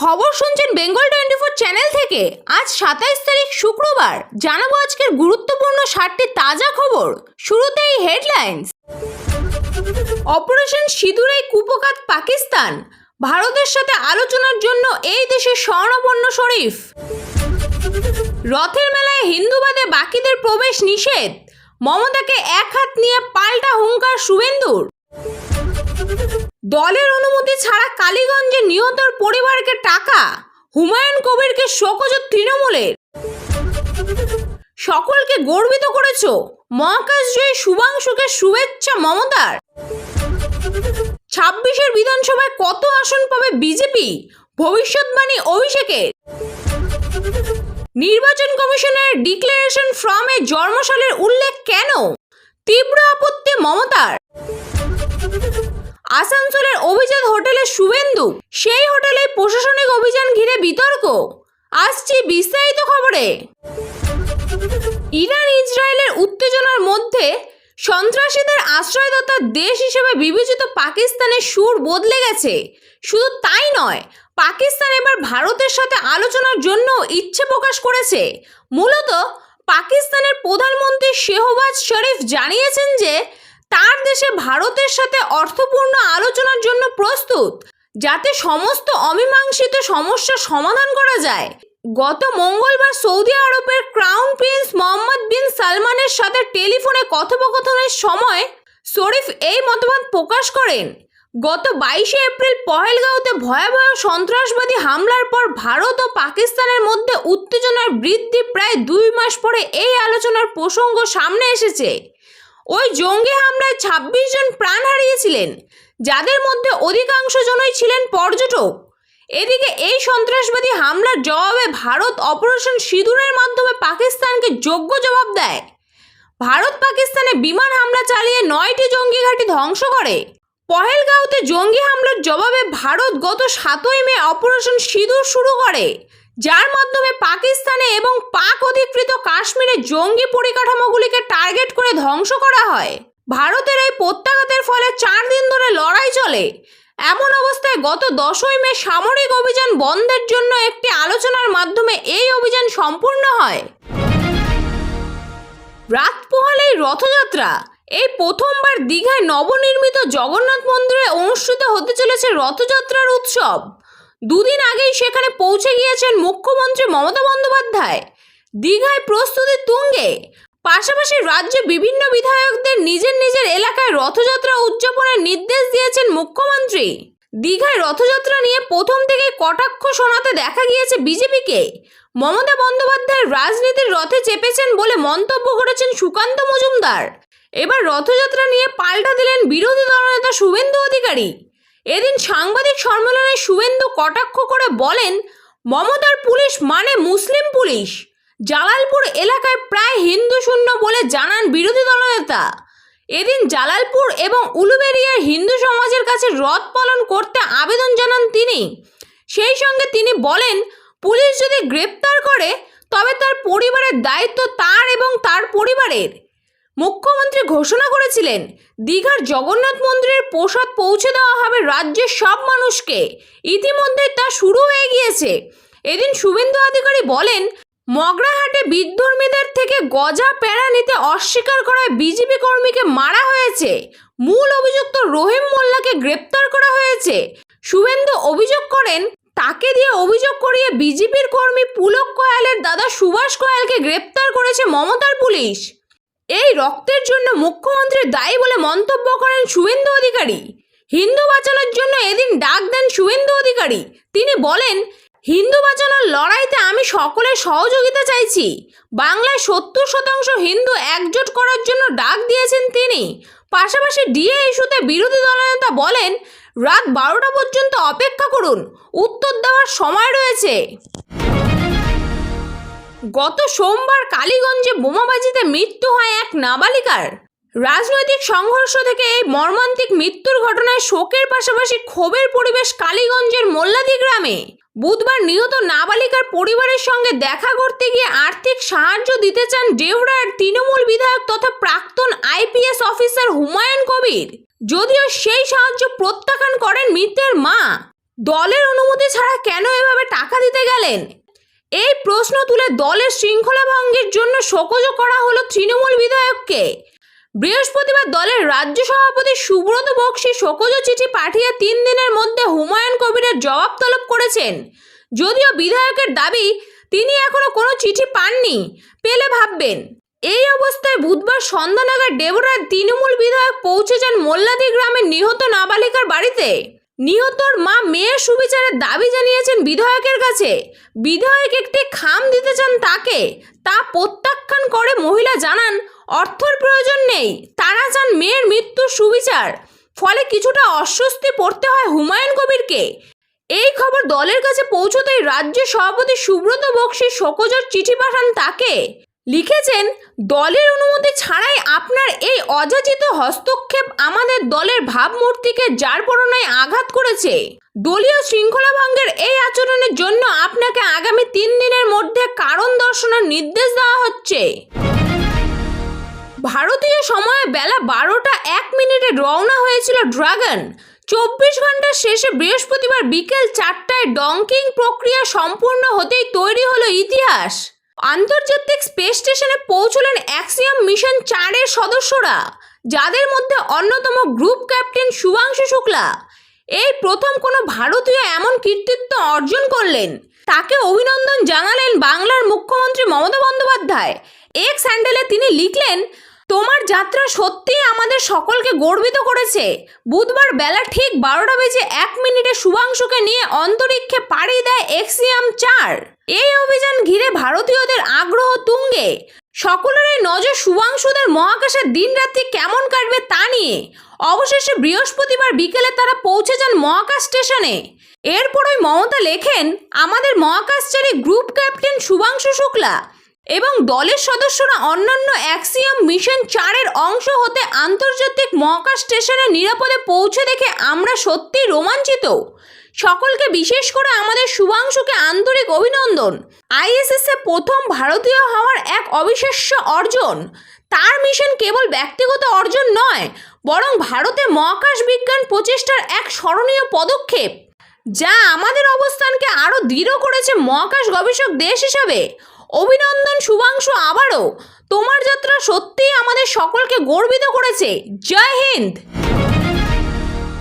খবর শুনছেন Bengal twenty four channel থেকে। আজ সাতাইশ তারিখ শুক্রবার। জানাব আজকের গুরুত্বপূর্ণ ষাটটি তাজা খবর। শুরুতেই হেডলাইন্স। অপারেশন সিঁদুরে কুপকাত পাকিস্তান। ভারতের সাথে আলোচনার জন্য এই দেশের স্বর্ণপন্ন শরীফ। রথের মেলায় হিন্দুবাদে বাকিদের প্রবেশ নিষেধ। মমতাকে এক হাত নিয়ে পাল্টা হুঙ্কার শুভেন্দুর। দলের অনুমতি ছাড়া কালীগঞ্জে নিহতর পরিবারকে টাকা, হুমায়ুন কবিরকে শোকজ তৃণমূলের। সকলকে গর্বিত করেছ, মহাকাশ জয়ী শুভাংশুকে শুভেচ্ছা মমতার। ছাব্বিশের বিধানসভায় কত আসন পাবে বিজেপি? ভবিষ্যৎবাণী অভিষেকের। নির্বাচন কমিশনের ডিক্লারেশন ফর্মে জন্মসালের উল্লেখ কেন? তীব্র আপত্তি মমতার। আসানসোলের অভিজাত হোটেলে শুভেন্দু, সেই হোটেলে প্রশাসনিক অভিযান ঘিরে বিতর্ক। আসছি বিস্তারিত খবরে। ইরান ইসরায়েলের উত্তেজনার মধ্যে সন্ত্রাসীদের আশ্রয়দাতা দেশ হিসেবে বিবেচিত পাকিস্তানের সুর বদলে গেছে। শুধু তাই নয়, পাকিস্তান এবার ভারতের সাথে আলোচনার জন্য ইচ্ছে প্রকাশ করেছে। মূলত পাকিস্তানের প্রধানমন্ত্রী শেহবাজ শরীফ জানিয়েছেন যে তার দেশে ভারতের সাথে অর্থপূর্ণ আলোচনার জন্য প্রস্তুত, যাতে সমস্ত অমীমাংসিত সমস্যার সমাধান করা যায়। গত মঙ্গলবার সৌদি আরবের ক্রাউন প্রিন্স মোহাম্মদ বিন সালমানের সাথে টেলিফোনে কথোপকথনের সময় শরীফ এই মতবাদ প্রকাশ করেন, গত বাইশে এপ্রিল পহেলগাঁওতে ভয়াবহ সন্ত্রাসবাদী হামলার পর ভারত ও পাকিস্তানের মধ্যে উত্তেজনার বৃদ্ধি প্রায় দুই মাস পরে এই আলোচনার প্রসঙ্গ সামনে এসেছে। ওই জঙ্গি হামলায় ছাব্বিশ জন প্রাণ হারিয়েছিলেন, যাদের মধ্যে অধিকাংশ জনই ছিলেন পর্যটক। এদিকে এই সন্ত্রাসবাদী হামলার জবাবে ভারত অপারেশন সিঁদুরের মাধ্যমে পাকিস্তানকে যোগ্য জবাব দেয়। ভারত পাকিস্তানে বিমান হামলা চালিয়ে নয়টি জঙ্গি ঘাঁটি ধ্বংস করে। পহেলগাঁওতে জঙ্গি হামলার জবাবে ভারত গত সাতই মে অপারেশন সিঁদুর শুরু করে। যার মাধ্যমে পাকিস্তানে এবং পাক অধিকৃত কাশ্মীরে জঙ্গি পরিকাঠামোগুলিকে টার্গেট করে ধ্বংস করা হয়। ভারতের এই প্রত্যাঘাতের ফলে চার দিন ধরে লড়াই চলে। এমন অবস্থায় গত দশই মে সামরিক অভিযান বন্ধের জন্য একটি আলোচনার মাধ্যমে এই অভিযান সম্পূর্ণ হয়। রাত পোহালেই রথযাত্রা, এই প্রথমবার দীঘায় নবনির্মিত জগন্নাথ মন্দিরে অনুষ্ঠিত হতে চলেছে রথযাত্রার উৎসব। দুদিন আগেই সেখানে পৌঁছে গিয়েছেন মুখ্যমন্ত্রী মমতা বন্দ্যোপাধ্যায়। দীঘায় প্রস্তুতি তুঙ্গে। পাশাপাশি রাজ্যে বিভিন্ন বিধায়কদের নিজের নিজের এলাকায় রথযাত্রা উদযাপনের নির্দেশ দিয়েছেন মুখ্যমন্ত্রী। দীঘায় রথযাত্রা নিয়ে প্রথম থেকে কটাক্ষ শোনাতে দেখা গিয়েছে বিজেপিকে। মমতা বন্দ্যোপাধ্যায় রাজনীতির রথে চেপেছেন বলে মন্তব্য করেছেন সুকান্ত মজুমদার। এবার রথযাত্রা নিয়ে পাল্টা দিলেন বিরোধী দলনেতা শুভেন্দু অধিকারী। এদিন সাংবাদিক সম্মেলনে শুভেন্দু কটাক্ষ করে বলেন, মমতার পুলিশ মানে মুসলিম পুলিশ। জালালপুর এলাকায় প্রায় হিন্দু শূন্য বলে জানান বিরোধী দলনেতা এদিন জালালপুর এবং উলুবেরিয়ার হিন্দু সমাজের কাছে রথ পালন করতে আবেদন জানান তিনি। সেই সঙ্গে তিনি বলেন, পুলিশ যদি গ্রেপ্তার করে, তবে তার পরিবারের দায়িত্ব তার এবং তার পরিবারের। মুখ্যমন্ত্রী ঘোষণা করেছিলেন, দীঘার জগন্নাথ মন্দিরের প্রসাদ পৌঁছে দেওয়া হবে রাজ্যের সব মানুষকে। ইতিমধ্যে তা শুরু হয়ে গিয়েছে। এদিন শুভেন্দু অধিকারী বলেন, মগরাহাটে বিদ্যর্মীদের থেকে গজা প্যারা নিতে অস্বীকার করায় বিজেপি কর্মীকে মারা হয়েছে। মূল অভিযুক্ত রহিম মোল্লাকে গ্রেপ্তার করা হয়েছে। শুভেন্দু অভিযোগ করেন, তাকে দিয়ে অভিযোগ করিয়ে বিজেপির কর্মী পুলক কয়ালের দাদা সুভাষ কয়ালকে গ্রেপ্তার করেছে মমতার পুলিশ। এই রক্তের জন্য মুখ্যমন্ত্রী দায়ী বলে মন্তব্য করেন শুভেন্দু অধিকারী। হিন্দু বাঁচানোর জন্য এদিন ডাক দেন শুভেন্দু অধিকারী। তিনি বলেন, হিন্দু বাঁচানোর লড়াইতে আমি সকলের সহযোগিতা চাইছি। বাংলায় সত্তর শতাংশ হিন্দু একজোট করার জন্য ডাক দিয়েছেন তিনি। পাশাপাশি ডিএ ইস্যুতে বিরোধী দলনেতা বলেন, রাত বারোটা পর্যন্ত অপেক্ষা করুন। উত্তর দেওয়ার সময় রয়েছে। গত সোমবার কালীগঞ্জে বোমাবাজিতে মৃত্যু হয় এক নাবালিকার। রাজনৈতিক সংঘর্ষ থেকে এই মর্মান্তিক মৃত্যুর ঘটনায় শোকের পাশাপাশি ক্ষোভের পরিবেশ কালীগঞ্জের মোল্লাদি গ্রামে। বুধবার নিহত নাবালিকার পরিবারের সঙ্গে দেখা করতে গিয়ে আর্থিক সাহায্য দিতে চান ডেউরার তৃণমূল বিধায়ক তথা প্রাক্তন আইপিএস অফিসার হুমায়ুন কবির। যদিও সেই সাহায্য প্রত্যাখ্যান করেন মৃতের মা। দলের অনুমতি ছাড়া কেন এভাবে টাকা দিতে গেলেন? এই প্রশ্ন তুলে দলের শৃঙ্খলা ভঙ্গের জন্য শোকজ করা হলো তৃণমূল বিধায়ককে। বৃহস্পতিবার দলের রাজ্য সভাপতি সুব্রত বক্সি শোকজ চিঠি পাঠিয়ে তিন দিনের মধ্যে হুমায়ুন কবিরের জবাব তলব করেছেন। যদিও বিধায়কের দাবি, তিনি এখনও কোনো চিঠি পাননি পেলে ভাববেন। এই অবস্থায় বুধবার সন্ধ্যা নাগাদ তৃণমূল বিধায়ক পৌঁছে যান মোল্লাদি গ্রামের নিহত নাবালিকার বাড়িতে। নিহতর মা মেয়ের সুবিচারের দাবি জানিয়েছেন বিধায়কের কাছে। বিধায়ক একটি খাম দিতে চান তাকে। তা প্রত্যাখ্যান করে মহিলা জানান, অর্থর প্রয়োজন নেই। তারা চান মেয়ের মৃত্যুর সুবিচার। ফলে কিছুটা অস্বস্তি পড়তে হয় হুমায়ুন কবিরকে। এই খবর দলের কাছে পৌঁছতেই রাজ্য সভাপতি সুব্রত বক্সি শোকজর চিঠি পাঠান তাকে। লিখেছেন, দলের অনুমতি ছাড়াই আপনার এই অযাচিত হস্তক্ষেপ আমাদের দলের ভাবমূর্তিকে যার পরনায় আঘাত করেছে। দলীয় শৃঙ্খলা ভঙ্গের এই আচরণের জন্য আপনাকে আগামী তিন দিনের মধ্যে কারণ দর্শনের নির্দেশ দেওয়া হচ্ছে। ভারতীয় সময়ে বেলা বারোটা এক মিনিটে রওনা হয়েছিল ড্রাগন। চব্বিশ ঘণ্টার শেষে বৃহস্পতিবার বিকেল চারটায় ডঙ্কিং প্রক্রিয়া সম্পূর্ণ হতেই তৈরি হলো ইতিহাস। আন্তর্জাতিক স্পেস স্টেশনে পৌঁছলেন অ্যাক্সিয়াম মিশন চারের সদস্যরা, যাদের মধ্যে অন্যতম গ্রুপ ক্যাপ্টেন শুভাংশু শুক্লা। এই প্রথম কোনো ভারতীয় এমন কৃতিত্ব অর্জন করলেন। তাকে অভিনন্দন জানালেন বাংলার মুখ্যমন্ত্রী মমতা বন্দ্যোপাধ্যায়। এক স্যান্ডেলে তিনি লিখলেন তোমার যাত্রা সত্যিই আমাদের সকলকে গর্বিত করেছে। বুধবার বেলা ঠিক বারোটা বেজে এক মিনিটে শুভাংশুকে নিয়ে অন্তরিক্ষে পাড়ি দেয় এক্সিয়াম চার। এই অভিযান ঘিরে ভারতীয়দের আগ্রহ তুঙ্গে। সকলেরই নজর শুভাংশুদের মহাকাশের দিনরাত্রি কেমন কাটবে তা নিয়ে। অবশেষে বৃহস্পতিবার বিকেলে তারা পৌঁছে যান মহাকাশ স্টেশনে। এরপরই মমতা লেখেন, আমাদের মহাকাশচারী গ্রুপ ক্যাপ্টেন শুভাংশু শুক্লা এবং দলের সদস্যরা অন্যান্য অ্যাক্সিয়াম মিশন চারের অংশ হতে আন্তর্জাতিক মহাকাশ স্টেশনে নিরাপদে পৌঁছে দেখে আমরা সত্যি রোমাঞ্চিত। সকলকে বিশেষ করে আমাদের শুভাংশুকে আন্তরিক অভিনন্দন। আইএসএস এ প্রথম ভারতীয় হওয়ার এক অবিশ্বাস্য অর্জন। তার মিশন কেবল ব্যক্তিগত অর্জন নয়, বরং ভারতে মহাকাশ বিজ্ঞান প্রচেষ্টার এক স্মরণীয় পদক্ষেপ, যা আমাদের অবস্থানকে আরও দৃঢ় করেছে মহাকাশ গবেষক দেশ হিসাবে। অভিনন্দন শুভাংশু আবারও। তোমার যাত্রা সত্যিই আমাদের সকলকে গর্বিত করেছে। জয় হিন্দ!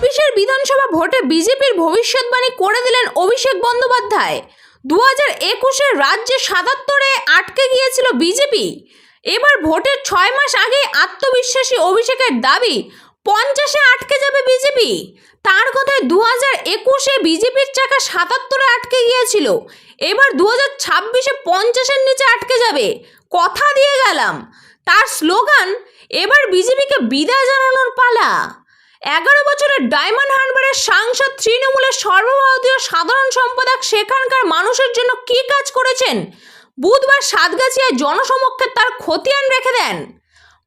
বিশের বিধানসভা ভোটে বিজেপির ভবিষ্যৎবাণী করে দিলেন অভিষেক বন্দ্যোপাধ্যায়। দু হাজার একুশের রাজ্যে সাতাত্তরে আটকে গিয়েছিল বিজেপি। এবার ভোটের ছয় মাস আগে আত্মবিশ্বাসী অভিষেকের দাবি পঞ্চাশে আটকে যাবে বিজেপি। তার কথায় দু হাজার একুশে বিজেপির চাকা সাতাত্তরে আটকে গিয়েছিল। এবার দু হাজার ছাব্বিশে পঞ্চাশের নিচে আটকে যাবে। কথা দিয়ে গেলাম। তার স্লোগান, এবার বিজেপিকে বিদায় জানানোর পালা। এগারো বছরের ডায়মন্ড হারবারের সাংসদ তৃণমূলের সর্বভারতীয় সাধারণ সম্পাদক সেখানকার মানুষের জন্য কী কাজ করেছেন? বুধবার সাতগাছিয়ায় জনসমক্ষে তার খতিয়ান রেখে দেন।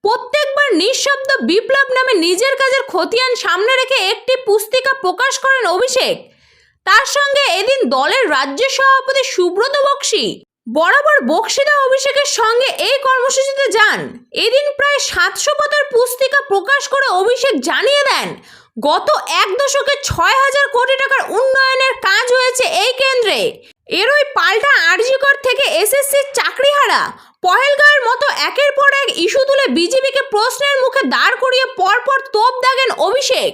প্রত্যেকবার নিঃশব্দ বিপ্লব নামে নিজের কাজের খতিয়ান সামনে রেখে একটি পুস্তিকা প্রকাশ করেন অভিষেক। তার সঙ্গে এদিন দলের রাজ্য সভাপতি সুব্রত বক্সি। বরাবর বক্সিদা অভিষেকের সঙ্গে এই কর্মসূচিতে যান। এদিন প্রায় সাতশো পাতার পুস্তিকা প্রকাশ করে অভিষেক জানিয়ে দেন, গত এক দশকে ছয় হাজার কোটি টাকার উন্নয়নের কাজ হয়েছে এই কেন্দ্রে। এরই পাল্টা আরজিকর থেকে এসএসসির চাকরিহারা পহেলগাঁয়ের মতো একের পর এক ইস্যু তুলে বিজেপিকে প্রশ্নের মুখে দাঁড় করিয়ে পরপর তোপ দাগেন অভিষেক।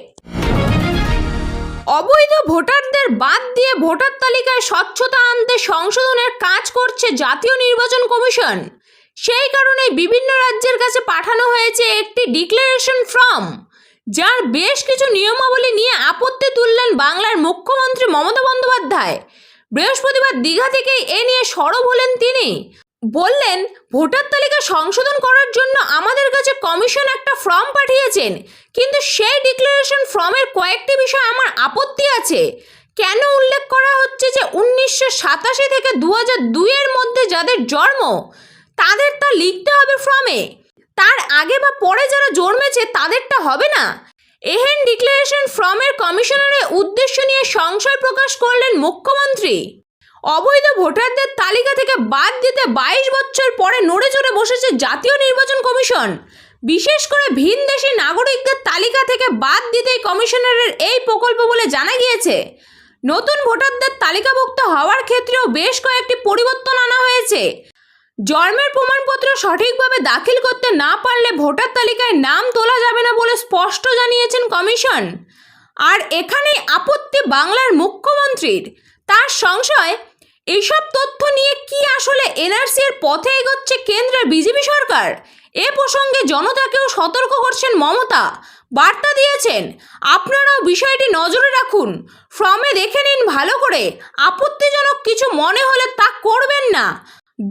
অবৈধ ভোটারদের বাদ দিয়ে ভোটার তালিকায় স্বচ্ছতা আনতে সংশোধনের কাজ করছে জাতীয় নির্বাচন কমিশন। সেই কারণে বিভিন্ন রাজ্যের কাছে পাঠানো হয়েছে একটি ডিক্লারেশন ফর্ম, যার বেশ কিছু নিয়মাবলী নিয়ে আপত্তি তুললেন বাংলার মুখ্যমন্ত্রী মমতা বন্দ্যোপাধ্যায়। বৃহস্পতিবার দীঘা থেকেই এ নিয়ে সরব হলেন তিনি। বললেন, ভোটার তালিকা সংশোধন করার জন্য আমাদের কাছে কমিশন একটা ফর্ম পাঠিয়েছেন। কিন্তু সেই ডিক্লারেশন ফর্মের কয়েকটি বিষয় আমার আপত্তি আছে। কেন উল্লেখ করা হচ্ছে যে উনিশশো সাতাশি থেকে দু হাজার দুইয়ের মধ্যে যাদের জন্ম, তাদের তা লিখতে হবে ফর্মে। তার আগে বা পরে যারা জন্মেছে, তাদেরটা হবে না? এহেন ডিক্লারেশন ফর্মের কমিশনারের উদ্দেশ্য নিয়ে সংশয় প্রকাশ করলেন মুখ্যমন্ত্রী। অবৈধ ভোটারদের তালিকা থেকে বাদ দিতে বাইশ বছর পরে নড়ে চড়ে বসেছে জাতীয় নির্বাচন কমিশন। বিশেষ করে ভিনদেশি নাগরিকদের তালিকা থেকে বাদ দিতেই কমিশনারের এই প্রকল্প বলে জানা গিয়েছে। নতুন ভোটারদের তালিকাভুক্ত হওয়ার ক্ষেত্রেও বেশ কয়েকটি পরিবর্তন আনা হয়েছে। জন্মের প্রমাণপত্র সঠিকভাবে দাখিল করতে না পারলে ভোটার তালিকায় নাম তোলা যাবে না বলে স্পষ্ট জানিয়েছেন কমিশন। আর এখানেই আপত্তি বাংলার মুখ্যমন্ত্রীর। তার সংশয় এইসব তথ্য নিয়ে কি আসলে এনআরসি এর পথে এগোচ্ছে কেন্দ্রের বিজেপি সরকার? এ প্রসঙ্গে জনতাকেও সতর্ক করছেন মমতা। বার্তা দিয়েছেন, আপনারাও বিষয়টি নজরে রাখুন। ফর্মে দেখে নিন ভালো করে, আপত্তিজনক কিছু মনে হলে তা করবেন না।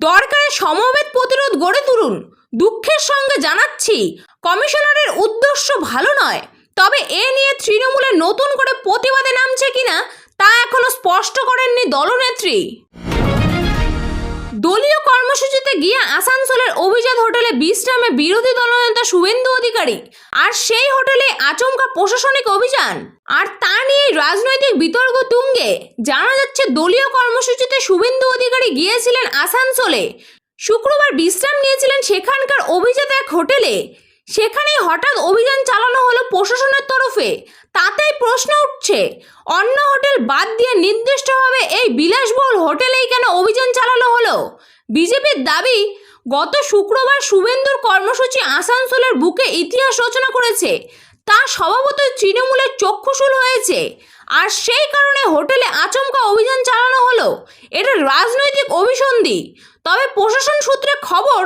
দরকারে সমবেত প্রতিরোধ গড়ে তুলুন। দুঃখের সঙ্গে জানাচ্ছি, কমিশনারের উদ্দেশ্য ভালো নয়। তবে এ নিয়ে তৃণমূলে নতুন করে প্রতিবাদে নামছে কিনা তা স্পষ্ট করেননি দলনেত্রী। দলীয় কর্মসূচিতে গিয়ে আসানসোলের অভিজাত হোটেলে বিশ্রামে বিরোধী দলনেতা শুভেন্দু অধিকারী আর সেই হোটেলে আচমকা প্রশাসনিক অভিযান। আর তা নিয়ে রাজনৈতিক বিতর্ক তুঙ্গে। জানা যাচ্ছে, দলীয় কর্মসূচিতে শুভেন্দু অধিকারী গিয়েছিলেন আসানসোলে। শুক্রবার বিশ্রাম নিয়েছিলেন সেখানকার অভিজাত এক হোটেলে। সেখানেই হঠাৎ অভিযান চালানো হলো প্রশাসনের তরফে। তাতেই প্রশ্ন উঠছে, অন্য হোটেল বাদ দিয়ে নির্দিষ্টভাবে এই বিলাসবহুল হোটেলেই কেন অভিযান চালানো হলো? বিজেপির দাবি, গত শুক্রবার শুভেন্দুর কর্মসূচি আসানসোলের বুকে ইতিহাস রচনা করেছে। তা স্বভাবত তৃণমূলের চক্ষুশূল হয়েছে। আর সেই কারণে হোটেলে আচমকা অভিযান চালানো হলো। এটা রাজনৈতিক অভিসন্ধি। তবে প্রশাসন সূত্রে খবর,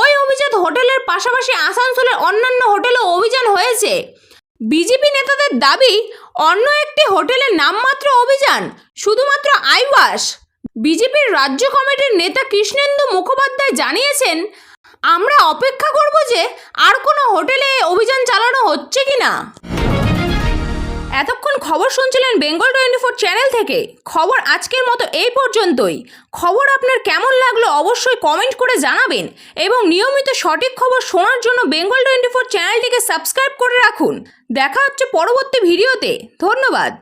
ওই অভিজাত হোটেলের পাশাপাশি আসানসোলের অন্যান্য হোটেলেও অভিযান হয়েছে। বিজেপি নেতাদের দাবি, অন্য একটি হোটেলের নামমাত্র অভিযান, শুধুমাত্র আইওয়াস বিজেপির রাজ্য কমিটির নেতা কৃষ্ণেন্দু মুখোপাধ্যায় জানিয়েছেন, আমরা অপেক্ষা করব যে আর কোনো হোটেলে অভিযান চালানো হচ্ছে কি না এতক্ষণ খবর শুনছিলেন বেঙ্গল টোয়েন্টি ফোর চ্যানেল থেকে। খবর আজকের মতো এই পর্যন্তই। খবর আপনার কেমন লাগল অবশ্যই কমেন্ট করে জানাবেন এবং নিয়মিত সঠিক খবর শোনার জন্য বেঙ্গল টোয়েন্টি ফোর চ্যানেলটিকে সাবস্ক্রাইব করে রাখুন। দেখা হচ্ছে পরবর্তী ভিডিওতে। ধন্যবাদ।